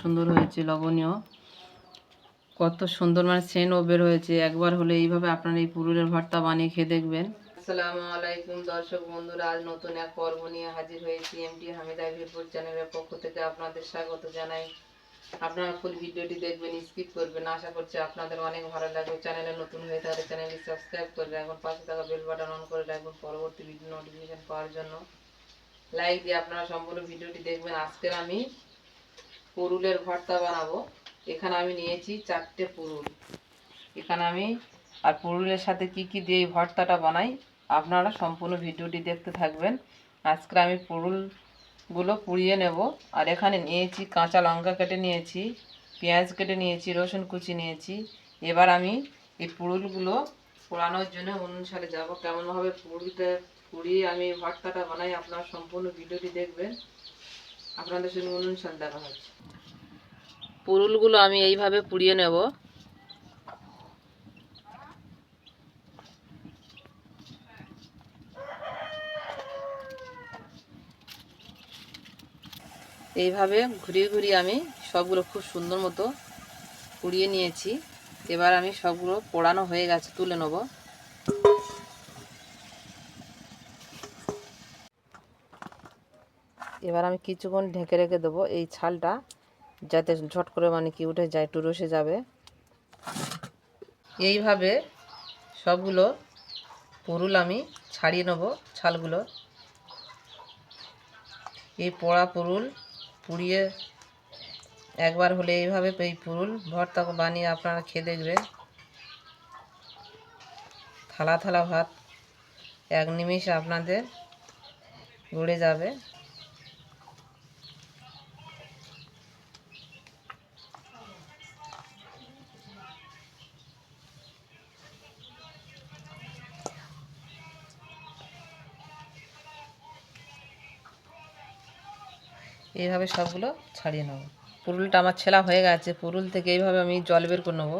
সুন্দর হয়েছে, লবণীয়। কত সুন্দর মানে সেন্টও বের হয়েছে। একবার হলে এইভাবে আপনারা এই পুরুলের ভর্তা বানিয়ে খেয়ে দেখবেন। আসসালামু আলাইকুম দর্শক বন্ধুরা, আজ নতুন এক পর্ব নিয়ে হাজির হয়েছি এমটি হামিদা ভিরপুর চ্যানেলের পক্ষ থেকে আপনাদের স্বাগত জানাই। আপনারা ফুল ভিডিওটি দেখবেন স্কিপ করবেন। আশা করছি আপনাদের অনেক ভালো লাগবে। চ্যানেলে নতুন হয়ে থাকলে চ্যানেলটি সাবস্ক্রাইব করে রাখুন পাশে থাকা বেল বাটন অন করে রাখুন পরবর্তী ভিডিও নোটিফিকেশন পাওয়ার জন্য। লাইক দিয়ে আপনারা সম্পূর্ণ ভিডিওটি দেখবেন। আজকের আমি পুরুলের ভর্তা বানাবো। এখানে আমি নিয়েছি চারটে পুরুল। এখানে আমি আর পুরুলের সাথে কি কি দিয়ে ভর্তাটা বানাই, আপনারা সম্পূর্ণ ভিডিওটি দেখতে থাকবেন। আজকে আমি পুরুলগুলো পুড়িয়ে নেব। আর এখানে নিয়েছি কাঁচা লঙ্কা কেটে নিয়েছি, পেঁয়াজ কেটে নিয়েছি, রসুন কুচি নিয়েছি। এবার আমি এই পুরুলগুলো পোড়ানোর জন্য অনুসারে যাব। কেমনভাবে পুরুলটা পুড়িয়ে আমি ভর্তাটা বানাই, আপনারা সম্পূর্ণ ভিডিওটি দেখবেন। আপনাদের সঙ্গে অনুসারে দেখা হচ্ছে। পুরুলগুলো আমি এইভাবে পুড়িয়ে নেব। এইভাবে ঘুরিয়ে ঘুরিয়ে আমি সবগুলো খুব সুন্দর মতো পুড়িয়ে নিয়েছি। এবার আমি সবগুলো পোড়ানো হয়ে গেছে, তুলে নেব। এবার আমি কিছুক্ষণ ঢেকে রেখে দেবো এই ছালটা, যাতে ঝট করে মানে কি উঠে যায়, একটু রসে যাবে। এইভাবে সবগুলো পুরুল আমি ছাড়িয়ে নেব ছালগুলো। এই পোড়া পুরুল পুড়িয়ে একবার হলে এইভাবে এই পুরুল ভর্তা বানিয়ে আপনারা খেয়ে দেখবেন। থালা থালা ভাত এক নিমিষে আপনাদের গড়ে যাবে। এইভাবে সবগুলো ছাড়িয়ে নেব। পুরুলটা আমার ছেলা হয়ে গেছে। পুরুল থেকে এইভাবে আমি জল বের করে নেব।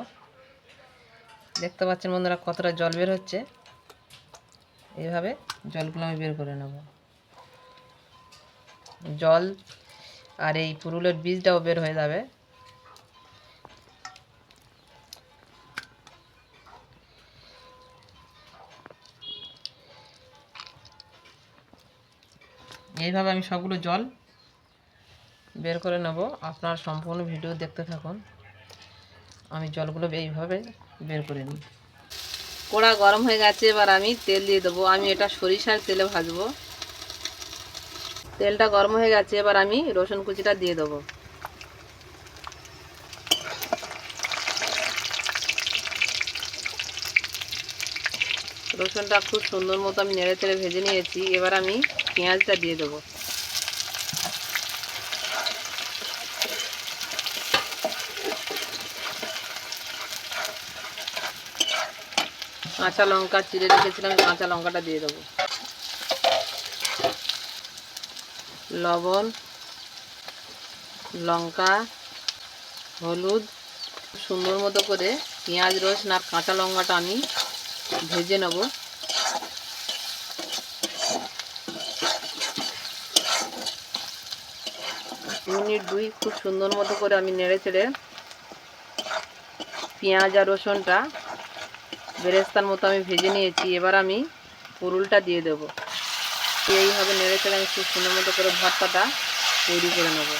দেখতে পাচ্ছেন বন্ধুরা কতটা জল বের হচ্ছে। এইভাবে জলগুলো আমি বের করে নেব। জল আর এই পুরুলের বীজটাও বের হয়ে যাবে। এইভাবে আমি সবগুলো জল বের করে নেব। আপনার সম্পূর্ণ ভিডিও দেখতে থাকুন। আমি জলগুলো এইভাবে বের করে নিই। কড়া গরম হয়ে গেছে, এবার আমি তেল দিয়ে দেবো। আমি এটা সরিষার তেলে ভাজবো। তেলটা গরম হয়ে গেছে, এবার আমি রসুন কুচিটা দিয়ে দেবো। রসুনটা খুব সুন্দর মতো আমি নেড়ে তেড়ে ভেজে নিয়েছি। এবার আমি পেঁয়াজটা দিয়ে দেবো। কাঁচা লঙ্কা চিড়ে রেখেছিলাম কাঁচা লঙ্কাটা দিয়ে দেবো। লবণ, লঙ্কা, হলুদ, সুন্দর মতো করে পেঁয়াজ, রসুন আর কাঁচা লঙ্কাটা আমি ভেজে নেব। মিনিট দুই খুব সুন্দর মতো করে আমি নেড়ে চেড়ে পেঁয়াজ আর রসুনটা বেরেস্তার মতো আমি ভেজে নিয়েছি, এবার আমি পুরুলটা দিয়ে দেবো। এইভাবে নেড়ে চেড়ে আমি খুব সুন্দর মতো করে ভর্তাটা তৈরি করে নেব।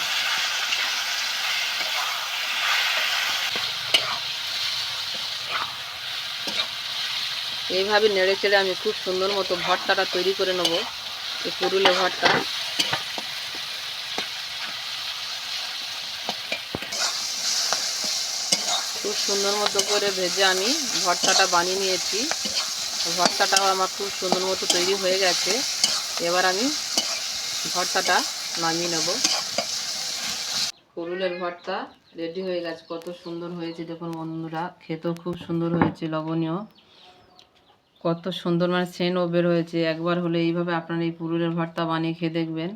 এইভাবে নেড়ে চেড়ে আমি খুব সুন্দর মতো ভর্তাটা তৈরি করে নেব, এই পুরুলে ভর্তা খুব সুন্দর মতো করে ভেজে আমি ভর্তাটা বানিয়ে নিয়েছি। ভর্তাটাও আমার খুব সুন্দর মতো তৈরি হয়ে গেছে। এবার আমি ভর্তাটা নামিয়ে নেব। পুরুলের ভর্তা রেডি হয়ে গেছে। কত সুন্দর হয়েছে দেখুন বন্ধুরা। খেতেও খুব সুন্দর হয়েছে, লবণীয়। কত সুন্দর মানে সেন্টও বের হয়েছে। একবার হলে এইভাবে আপনারা এই পুরুলের ভর্তা বানিয়ে খেয়ে দেখবেন।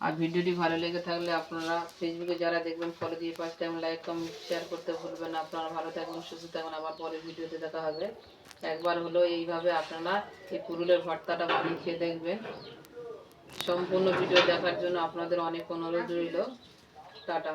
আর ভিডিওটি ভালো লেগে থাকলে আপনারা ফেসবুকে যারা দেখবেন ফলো দিয়ে first time like comment share করতে ভুলবেন আপনারা ভালো থাকবেন, সুস্থ থাকবেন। আবার পরের ভিডিওতে দেখা হবে। একবার হলো এইভাবে আপনারা এই পুরুলের ভর্তাটা বানিয়ে খেয়ে দেখবেন। সম্পূর্ণ ভিডিও দেখার জন্য আপনাদের অনেক অনুরোধ রইল। টাটা।